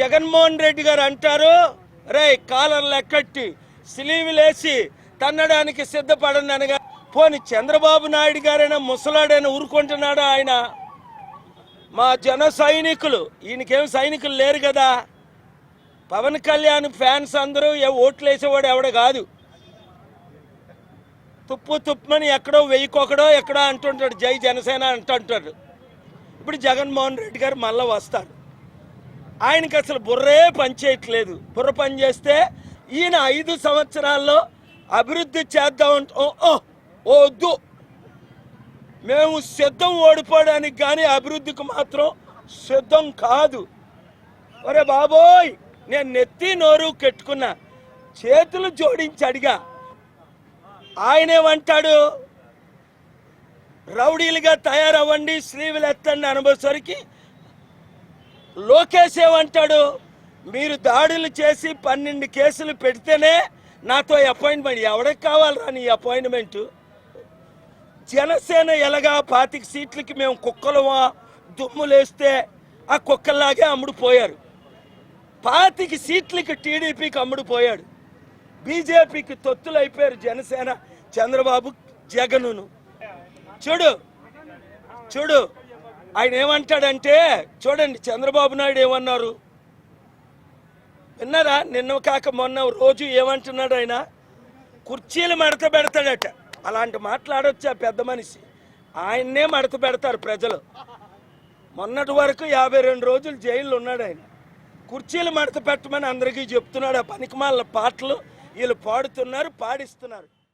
జగన్మోహన్ రెడ్డి గారు అంటారు రే కాలర్లు ఎక్కట్టి సిలీవులేసి తన్నడానికి సిద్ధపడండి అనగా పోని చంద్రబాబు నాయుడు గారైనా ముసలాడైనా ఊరుకుంటున్నాడా ఆయన? మా జన సైనికులు ఈయనకేం సైనికులు లేరు కదా. పవన్ కళ్యాణ్ ఫ్యాన్స్ అందరూ ఏ ఓట్లు వేసేవాడు ఎవడ కాదు. తుప్పు తుప్పని ఎక్కడో వెయ్యికొకడో ఎక్కడో అంటుంటాడు జై జనసేన అంటుంటాడు. ఇప్పుడు జగన్మోహన్ రెడ్డి గారు మళ్ళీ వస్తారు ఆయనకి అసలు బుర్రే పనిచేయట్లేదు. బుర్ర పని చేస్తే ఈయన ఐదు సంవత్సరాల్లో అభివృద్ధి చేద్దాం వద్దు. మేము సిద్ధం ఓడిపోవడానికి కానీ అభివృద్ధికి మాత్రం సిద్ధం కాదు. ఒరే బాబోయ్ నేను నెత్తి నోరు కెట్టుకున్నా. చేతులు జోడించి అడిగా. ఆయనేమంటాడు రౌడీలుగా తయారవ్వండి శ్రీవులు ఎత్తండి అనుభవసరికి లోకేష్ ఏమంటాడు మీరు దాడులు చేసి పన్నెండు కేసులు పెడితేనే నాతో అపాయింట్మెంట్ ఎవరికి కావాలరా నీ అపాయింట్మెంట్? జనసేన ఎలాగా పాతిక సీట్లకి మేము కుక్కలమా దుమ్ములేస్తే ఆ కుక్కల్లాగే అమ్ముడుపోయారు. పాతిక సీట్లకి టీడీపీకి అమ్ముడుపోయాడు. బీజేపీకి తొత్తులు అయిపోయారు జనసేన చంద్రబాబు జగనును. చూడు చూడు. ఆయన ఏమంటాడంటే చూడండి చంద్రబాబు నాయుడు ఏమన్నారు? విన్నారా? నిన్న కాక మొన్న రోజు ఏమంటున్నాడు ఆయన? కుర్చీలు మడత పెడతాడట. అలాంటి మాట్లాడొచ్చా పెద్ద మనిషి? ఆయన్నే మడత పెడతారు ప్రజలు. మొన్నటి వరకు యాభై రెండు రోజులు జైల్లో ఉన్నాడు ఆయన. కుర్చీలు మడత పెట్టమని అందరికీ చెప్తున్నాడు. ఆ పనికిమాల పాటలు వీళ్ళు పాడుతున్నారు పాడిస్తున్నారు.